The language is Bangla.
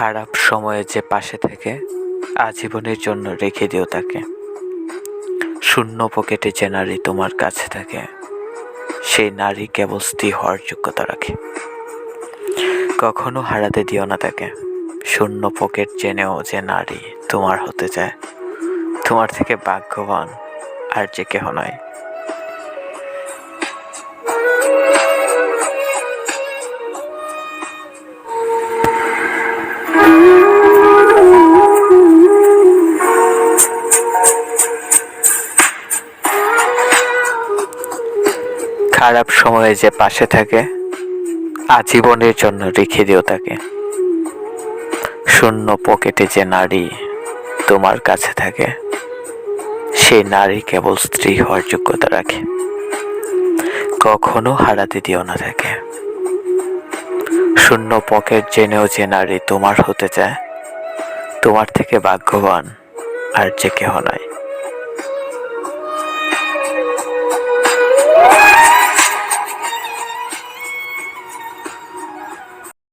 খারাপ সময়ে যে পাশে থেকে আজীবনের জন্য রেখে দিও তাকে। শূন্য পকেটে যে নারী তোমার কাছে থাকে, সেই নারী কেবল স্ত্রী হওয়ার যোগ্যতা রাখে। কখনো হারাতে দিও না তাকে। শূন্য পকেট জেনেও যে নারী তোমার হতে চায়, তোমার থেকে ভাগ্যবান আর যে কেহ নয়। খারাপ সময়ে যে পাশে থাকে, আজীবনের জন্য রেখে দিও তাকে। শূন্য পকেটে যে নারী তোমার কাছে থাকে সেই নারী কেবল স্ত্রী হওয়ার যোগ্যতা রাখে। কখনো হারাতে দিও না তাকে। শূন্য পকেট জেনেও যে নারী তোমার হতে চায়, তোমার থেকে ভাগ্যবান আর যে কেহ নয়